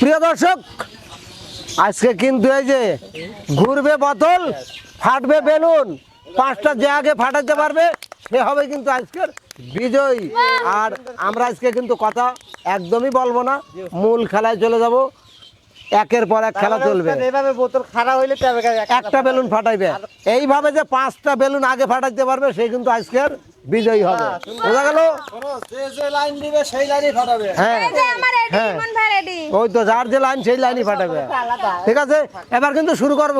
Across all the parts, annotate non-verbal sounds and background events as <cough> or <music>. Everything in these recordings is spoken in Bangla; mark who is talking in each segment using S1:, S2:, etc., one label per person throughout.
S1: প্রিয় দর্শক আজকে কিন্তু এই যে ঘুরবে বোতল ফাটবে বেলুন পাঁচটা যে আগে ফাটাতে পারবে সে হবে কিন্তু আজকের বিজয়ী। আর আমরা আজকে কিন্তু কথা একদমই বলব না মূল খেলায় চলে যাব একের পর এক খেলা চলবে।
S2: এইভাবে বোতল খারাপ হইলে
S1: একটা বেলুন ফাটাইবে। এইভাবে যে পাঁচটা বেলুন আগে ফাটাইতে পারবে সে কিন্তু আজকের বিজয়ী হবে বোঝা গেল
S2: যে যে লাইন দিবে সেই লাইনই ফাটাবে
S1: হ্যাঁ
S3: এই যে আমার রেডি
S1: হ্যাঁ।
S3: ইমন ভাই রেডি
S1: ওই তো যার যে লাইন সেই লাইনই ফাটাবে ঠিক আছে এবার কিন্তু শুরু করব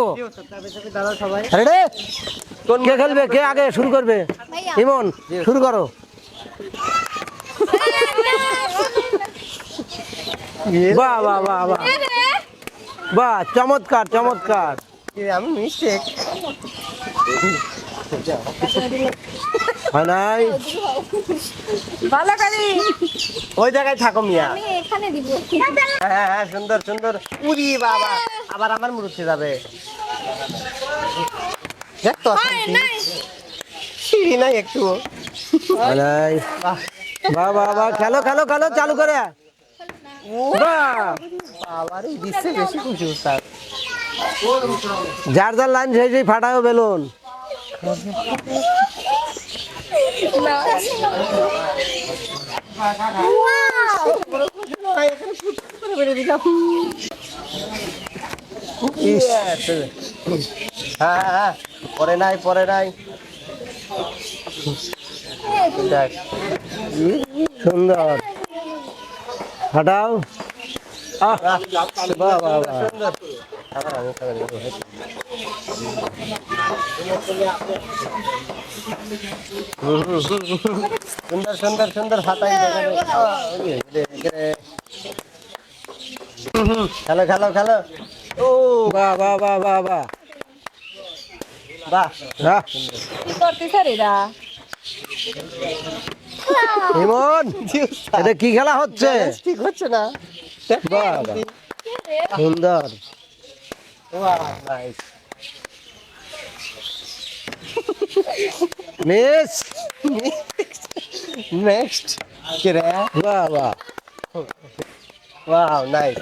S2: দাদা সবাই
S1: কে খেলবে কে আগে শুরু করবে
S3: ভাইয়া।
S1: ইমন শুরু করো বাহ বাহ বাহ বাহ বাহ চমৎকার চমৎকার
S2: আমি মিস্টেক
S1: হয় নাই?
S3: ভালো করি।
S2: ওই জায়গায় থাকো মিয়া।
S3: আমি এখানে দিব।
S2: হ্যাঁ হ্যাঁ সুন্দর সুন্দর। উড়ি বাবা আবার আমার মুরুতে যাবে। দেখ তো সিঁড়ি নাই একটু।
S1: নাই।
S2: বাহ
S1: বাহ বাহ খেলো খেলো খেলো চালু করে। যার যার লাইন সেই সেই ফাটাও বেলুন।
S2: পরে নাই পরে নাই দেখ
S1: সুন্দর ফাটাও আহ বাহ বাহ বাহ
S2: সুন্দর। সুন্দর সুন্দর হাতাই খেলো খেলো খেলো ও
S1: বাহ বাহ বাহ বাহ বাহ ইমন এটা কি খেলা হচ্ছে
S2: ঠিক হচ্ছে না
S1: সুন্দর
S2: নাইস
S1: মিস
S2: নেক্সট কে রে
S1: বাহ বাহ
S2: ওয়াও নাইস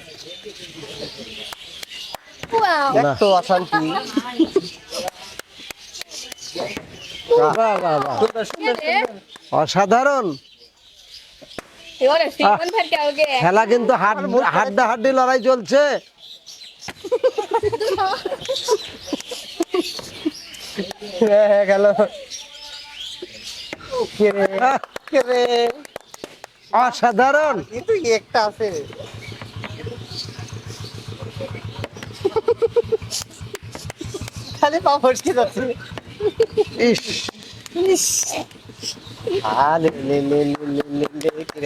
S3: ওয়াও
S2: দেখ অশান্তি
S1: বাহ বাহ বাহ
S2: সুন্দর সুন্দর সুন্দর
S1: অসাধারণ. খেলা কিন্তু হাড হাড্ডা হাড্ডি লড়াই চলছে। <laughs>
S2: হ্যাঁ হ্যাঁ গেল
S1: অসাধারণ
S2: কিন্তু একটা আছে খালি পা ফসকে যাচ্ছে
S1: ইস
S2: আরে লে লে লে লে লে লে কে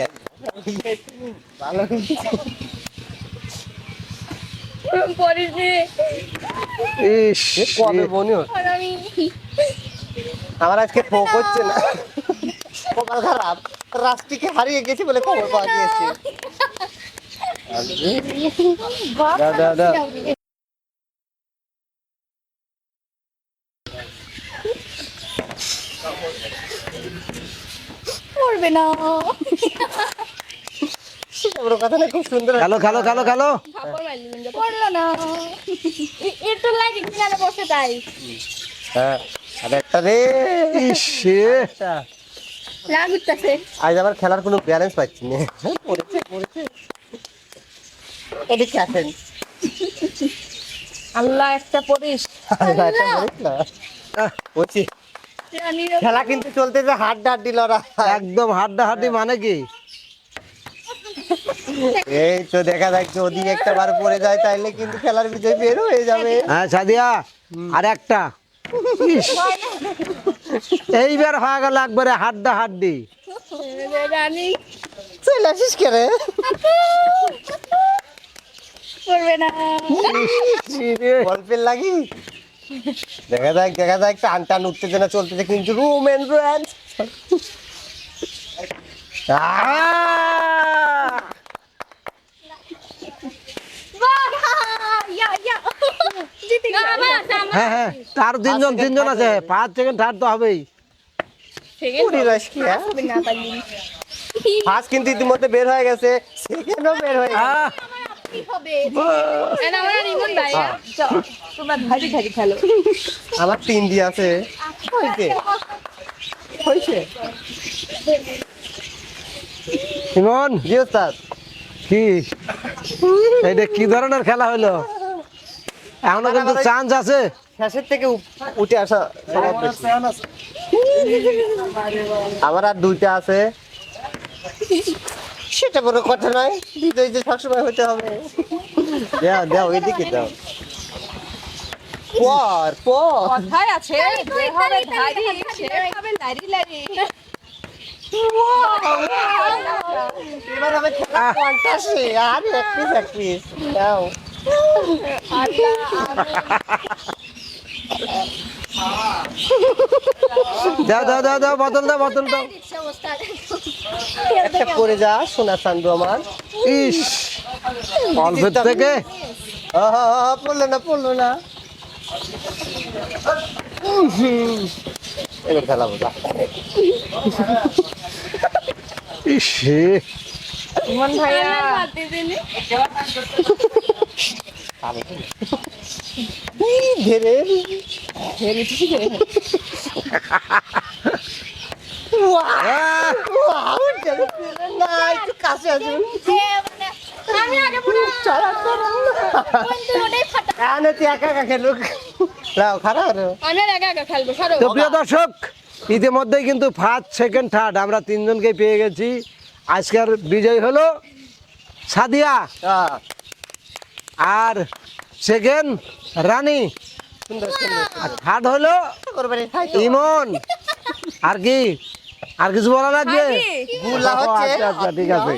S2: রে ভালো
S1: ইস
S2: কবে
S3: আমি
S2: আমার আজকে ফোক হচ্ছে না। কপাল খারাপ। হারিয়ে গেছি বলে খবর পাওয়া গিয়েছে।
S3: না।
S2: ওর কথা না খুব সুন্দর
S1: খেলো খেলো খেলো খেলো।
S3: পড়ল না একটু লাগে কিনারে বসে তাই।
S2: হ্যাঁ আর একটা রে।
S1: ইস
S2: আজ আবার খেলার কোনো ব্যালেন্স পাচ্ছি না। পড়েছে পড়েছে। এদিকে আসেন।
S3: আল্লাহ একটা পড়িস
S2: আল্লাহ, এটা বলিস না। খেলা কিন্তু চলতেছে হাড্ডা হাড্ডি লড়া
S1: একদম হাড্ডা হাড্ডি মানে কি?
S2: এই তো দেখা যাচ্ছে ওদিকে একটা বার পড়ে যায় তাইলে কিন্তু খেলার বিজয় বের হয়ে যাবে।
S1: হ্যাঁ সাদিয়া আর একটা। এইবার হয়ে গেল একবারে হাড্ডা হাড্ডি।
S2: চলে আসিস কে রে?
S3: না।
S2: গল্পের লাগি? দেখা যাক দেখা যাক টান টান উত্তেজনা চলতেছে কিন্তু রুম এন্ড রোম্যান্স
S1: হ্যাঁ হ্যাঁ তার তিনজন তিনজন আছে ফার্স্ট সেকেন্ড থার্ড তো হবেই
S2: ফার্স্ট কিন্তু ইতিমধ্যে বের হয়ে গেছে সেকেন্ডও বের হয়ে
S3: আমার
S2: তিন দিয়ে আছে হয়েছে হয়েছে
S1: ইমন
S2: জি ওস্তাদ
S1: কি এইটা কি ধরনের খেলা হইল এখনও কিন্তু চান্স আছে।
S2: শেষের থেকে উঠে আসা আমার আর দুইটা আছে। সেটা বড় কথা নয় বিজয় যে সবসময় হতে হবে। দাও দাও এদিকে দাও। পর পর।
S4: কথায় আছে যে হবে ধারি সে হবে লারি লারি
S2: এবার আমি খেলা আর এক পিস এক পিস দাও।
S1: দাও দাও দাও দাও বোতল দাও বোতল দাও।
S2: একটা পরে যা সোনা চান্দু আমার।
S1: ইস অল্পের থেকে?
S2: পড়ল না পড়ল না। এবার খেলাবো যা
S1: ইস
S4: মন ভাইয়া।
S1: প্রিয় দর্শক ইতিমধ্যেই কিন্তু ফার্স্ট সেকেন্ড থার্ড আমরা তিনজনকেই পেয়ে গেছি। আজকের বিজয় হলো সাদিয়া।
S2: আহ,
S1: আর সেকেন্ড রানী।
S2: সুন্দর সুন্দর
S1: আর থার্ড হলো। ইমন। আর কি? আর কিছু বলা লাগবে? আচ্ছা আচ্ছা ঠিক আছে।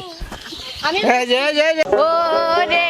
S3: আমি
S1: এই যে, এই যে, এই যে।
S4: ও রে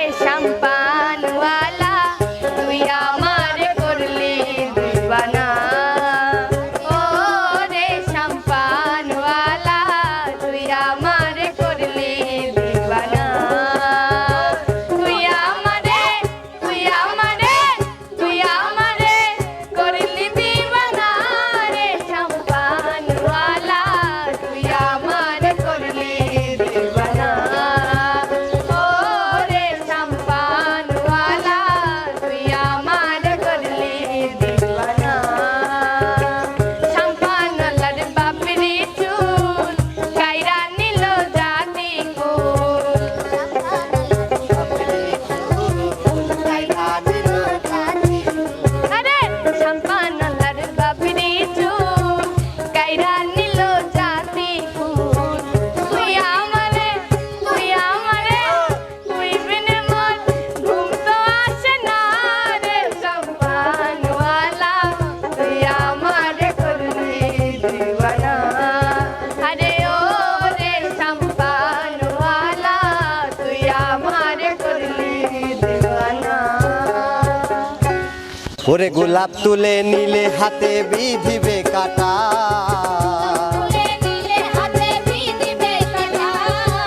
S2: ওরে গোলাপ তুলে নিলে হাতে বিধিবে কাটা।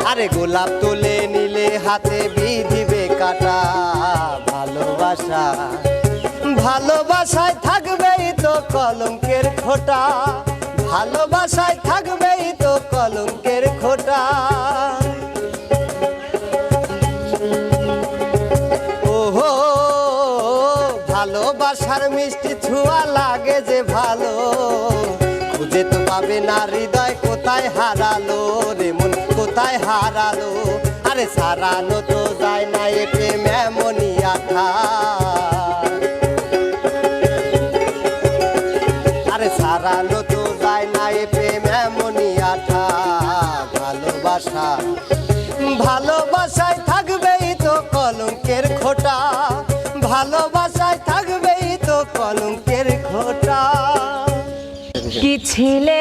S2: আরে গোলাপ তুলে নিলে হাতে বিধিবে কাটা। ভালোবাসা ভালোবাসায় থাকবেই তো কলঙ্কের খোটা। ভালোবাসায় থাকবেই তো কলঙ্কের খোটা। ভালোবাসার মিষ্টি ছোঁয়া লাগে যে ভালো। খুঁজে তো পাবে না হৃদয় কোথায় হারালো রে মন কোথায় হারালো। আরে সারানো তো যায় না এ এমনই আঠা আরে সারানো তো যায় না এ প্রেম আঠা ভালোবাসা, ভালোবাসায় থাকবেই তো কলঙ্কের খোটা। ভালোবাসায়
S4: ছিলে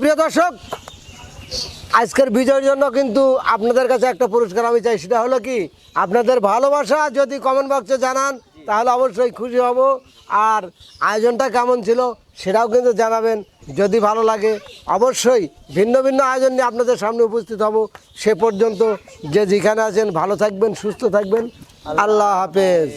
S1: প্রিয় দর্শক, আজকের বিজয়ের জন্য কিন্তু আপনাদের কাছে একটা পুরস্কার আমি চাই, সেটা হলো কি, আপনাদের ভালোবাসা যদি কমেন্ট বক্সে জানান, তাহলে অবশ্যই খুশি হব। আর আয়োজনটা কেমন ছিল সেটাও কিন্তু জানাবেন। যদি ভালো লাগে, অবশ্যই ভিন্ন ভিন্ন আয়োজন নিয়ে আপনাদের সামনে উপস্থিত হব। সে পর্যন্ত যে যেখানে আছেন, ভালো থাকবেন, সুস্থ থাকবেন। আল্লাহ হাফেজ।